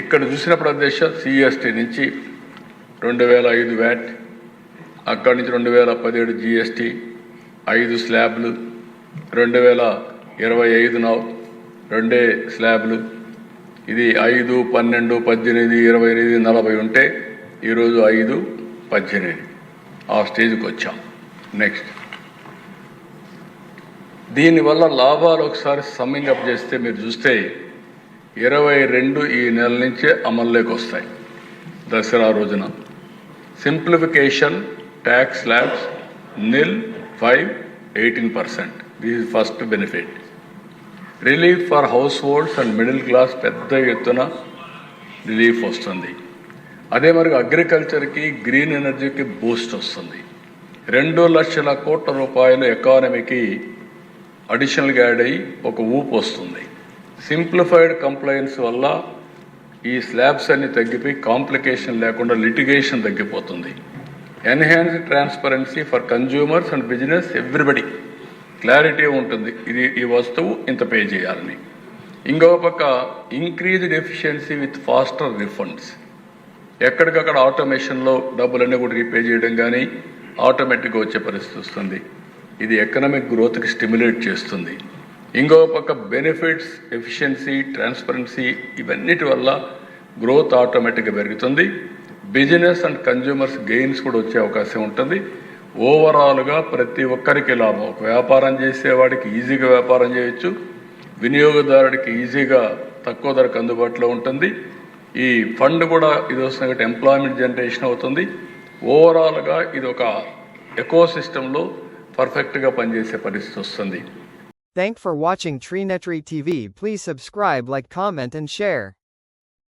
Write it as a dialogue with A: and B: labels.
A: ఇక్కడ చూసినప్పుడు ప్రదేశం సిఎస్టీ నుంచి రెండు వేల ఐదు వ్యాట్ అక్కడి నుంచి రెండు వేల పదిహేడు జిఎస్టీ ఐదు స్లాబ్లు రెండు వేల ఇరవై ఐదు నౌ రెండే స్లాబ్లు. ఇది ఐదు పన్నెండు పద్దెనిమిది ఇరవై ఎనిమిది నలభై ఉంటే ఈరోజు ఐదు పద్దెనిమిది. ఆ స్టేజ్కి వచ్చాం. నెక్స్ట్ దీనివల్ల లాభాలు ఒకసారి సమ్మింగ్ అప్ చేస్తే మీరు చూస్తే ఇరవై రెండు ఈ నెల నుంచే అమల్లోకి వస్తాయి. దసరా రోజున. Simplification tax slabs nil five eighteen percent. This is first benefit. Relief for households and middle class పెద్ద ఎత్తున రిలీఫ్ వస్తుంది. అదే మరి అగ్రికల్చర్కి గ్రీన్ ఎనర్జీకి బూస్ట్ వస్తుంది. రెండు లక్షల కోట్ల రూపాయలు ఎకానమీకి అడిషనల్గా యాడ్ అయ్యి ఒక ఊపు వస్తుంది. సింప్లిఫైడ్ కంప్లైన్స్ వల్ల ఈ స్లాబ్స్ అన్ని తగ్గిపోయి కాంప్లికేషన్ లేకుండా లిటిగేషన్ తగ్గిపోతుంది. Enhance transparency for consumers and business everybody. Clarity ఉంటుంది. ఇది ఈ వస్తువు ఇంత పే చేయాలని. ఇంకో పక్క increased efficiency with faster refunds ఎక్కడికక్కడ ఆటోమేషన్లో డబ్బులన్నీ కూడా రీపే చేయడం కానీ ఆటోమేటిక్గా వచ్చే పరిస్థితి వస్తుంది. ఇది ఎకనామిక్ గ్రోత్కి స్టిమ్యులేట్ చేస్తుంది. ఇంకో పక్క బెనిఫిట్స్ ఎఫిషియన్సీ ట్రాన్స్పరెన్సీ ఇవన్నిటి వల్ల గ్రోత్ ఆటోమేటిక్గా పెరుగుతుంది. బిజినెస్ అండ్ కన్జ్యూమర్స్ గెయిన్స్ కూడా వచ్చే అవకాశం ఉంటుంది. ఓవరాల్గా ప్రతి ఒక్కరికి లాభం. ఒక వ్యాపారం చేసేవాడికి ఈజీగా వ్యాపారం చేయొచ్చు. వినియోగదారుడికి ఈజీగా తక్కువ ధరకు అందుబాటులో ఉంటుంది. ఈ ఫండ్ కూడా ఇది వస్తుంది ఎంప్లాయ్మెంట్ జనరేషన్ అవుతుంది. ఓవరాల్గా ఇది ఒక ఎకో సిస్టంలో పర్ఫెక్ట్గా పనిచేసే పరిస్థితి వస్తుంది.
B: Thank for watching Treenetry TV. Please subscribe, like, comment and share.